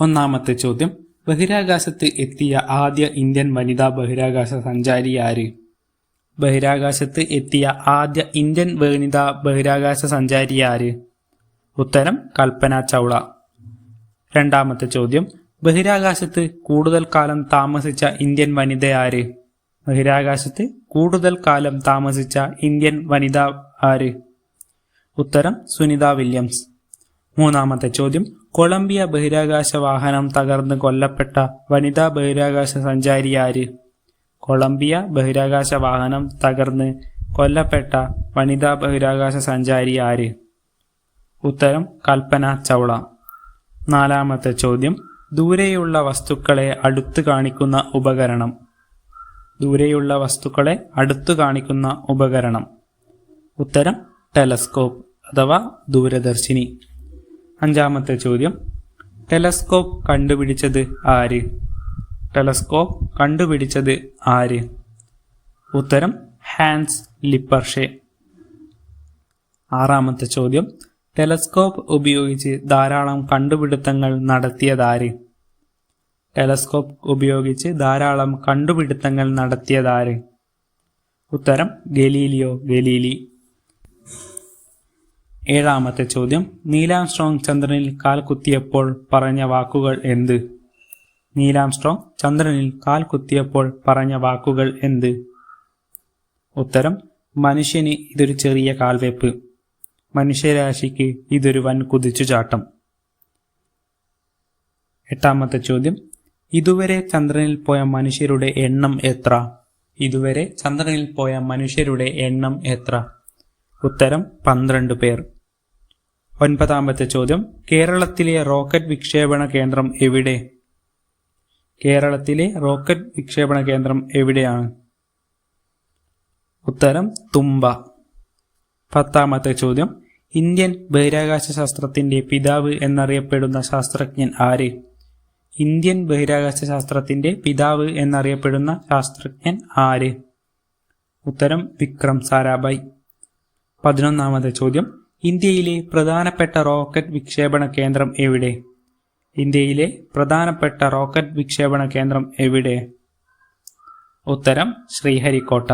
ഒന്നാമത്തെ ചോദ്യം ബഹിരാകാശത്ത് എത്തിയ ആദ്യ ഇന്ത്യൻ വനിതാ ബഹിരാകാശ സഞ്ചാരി ആര്? ബഹിരാകാശത്ത് എത്തിയ ആദ്യ ഇന്ത്യൻ വനിതാ ബഹിരാകാശ സഞ്ചാരി ആര്? ഉത്തരം കൽപ്പന ചൗള. രണ്ടാമത്തെ ചോദ്യം ബഹിരാകാശത്ത് കൂടുതൽ കാലം താമസിച്ച ഇന്ത്യൻ വനിത ആര്? ബഹിരാകാശത്ത് കൂടുതൽ കാലം താമസിച്ച ഇന്ത്യൻ വനിത ആര്? ഉത്തരം സുനിത വില്യംസ്. മൂന്നാമത്തെ ചോദ്യം കൊളംബിയ ബഹിരാകാശ വാഹനം തകർന്ന് കൊല്ലപ്പെട്ട വനിതാ ബഹിരാകാശ സഞ്ചാരി ആര്? കൊളംബിയ ബഹിരാകാശ വാഹനം തകർന്ന് കൊല്ലപ്പെട്ട വനിതാ ബഹിരാകാശ സഞ്ചാരി ആര്? ഉത്തരം കൽപ്പന ചൗള. നാലാമത്തെ ചോദ്യം ദൂരെയുള്ള വസ്തുക്കളെ അടുത്ത് കാണിക്കുന്ന ഉപകരണം. ദൂരെയുള്ള വസ്തുക്കളെ അടുത്ത് കാണിക്കുന്ന ഉപകരണം. ഉത്തരം ടെലസ്കോപ്പ് അഥവാ ദൂരദർശിനി. അഞ്ചാമത്തെ ചോദ്യം. ടെലസ്കോപ്പ് കണ്ടുപിടിച്ചത് ആര്? ടെലസ്കോപ്പ് കണ്ടുപിടിച്ചത് ആര്? ഉത്തരം ഹാൻസ് ലിപ്പർഷെ. ആറാമത്തെ ചോദ്യം. ടെലസ്കോപ്പ് ഉപയോഗിച്ച് ധാരാളം കണ്ടുപിടുത്തങ്ങൾ നടത്തിയതാര്? ടെലസ്കോപ്പ് ഉപയോഗിച്ച് ധാരാളം കണ്ടുപിടുത്തങ്ങൾ നടത്തിയതാര്? ഉത്തരം ഗലീലിയോ ഗലീലി. ഏഴാമത്തെ ചോദ്യം. നീലാം സ്ട്രോങ് ചന്ദ്രനിൽ കാൽ കുത്തിയപ്പോൾ പറഞ്ഞ വാക്കുകൾ എന്ത്? നീലാം സ്ട്രോങ് ചന്ദ്രനിൽ കാൽ കുത്തിയപ്പോൾ പറഞ്ഞ വാക്കുകൾ എന്ത്? ഉത്തരം മനുഷ്യന് ഇതൊരു ചെറിയ കാൽവെപ്പ്. മനുഷ്യരാശിക്ക് ഇതൊരു വൻ കുതിച്ചുചാട്ടം. എട്ടാമത്തെ ചോദ്യം. ഇതുവരെ ചന്ദ്രനിൽ പോയ മനുഷ്യരുടെ എണ്ണം എത്ര? ഇതുവരെ ചന്ദ്രനിൽ പോയ മനുഷ്യരുടെ എണ്ണം എത്ര? ഉത്തരം പന്ത്രണ്ട് പേർ. ഒൻപതാമത്തെ ചോദ്യം. കേരളത്തിലെ റോക്കറ്റ് വിക്ഷേപണ കേന്ദ്രം എവിടെ? കേരളത്തിലെ റോക്കറ്റ് വിക്ഷേപണ കേന്ദ്രം എവിടെയാണ്? ഉത്തരം തുമ്പ പത്താമത്തെ ചോദ്യം. ഇന്ത്യൻ ബഹിരാകാശ ശാസ്ത്രത്തിന്റെ പിതാവ് എന്നറിയപ്പെടുന്ന ശാസ്ത്രജ്ഞൻ ആര്? ഇന്ത്യൻ ബഹിരാകാശ ശാസ്ത്രത്തിന്റെ പിതാവ് എന്നറിയപ്പെടുന്ന ശാസ്ത്രജ്ഞൻ ആര്? ഉത്തരം വിക്രം സാരാഭായ്. പതിനൊന്നാമത്തെ ചോദ്യം. ഇന്ത്യയിലെ പ്രധാനപ്പെട്ട റോക്കറ്റ് വിക്ഷേപണ കേന്ദ്രം എവിടെ? ഇന്ത്യയിലെ പ്രധാനപ്പെട്ട റോക്കറ്റ് വിക്ഷേപണ കേന്ദ്രം എവിടെ? ഉത്തരം ശ്രീഹരിക്കോട്ട.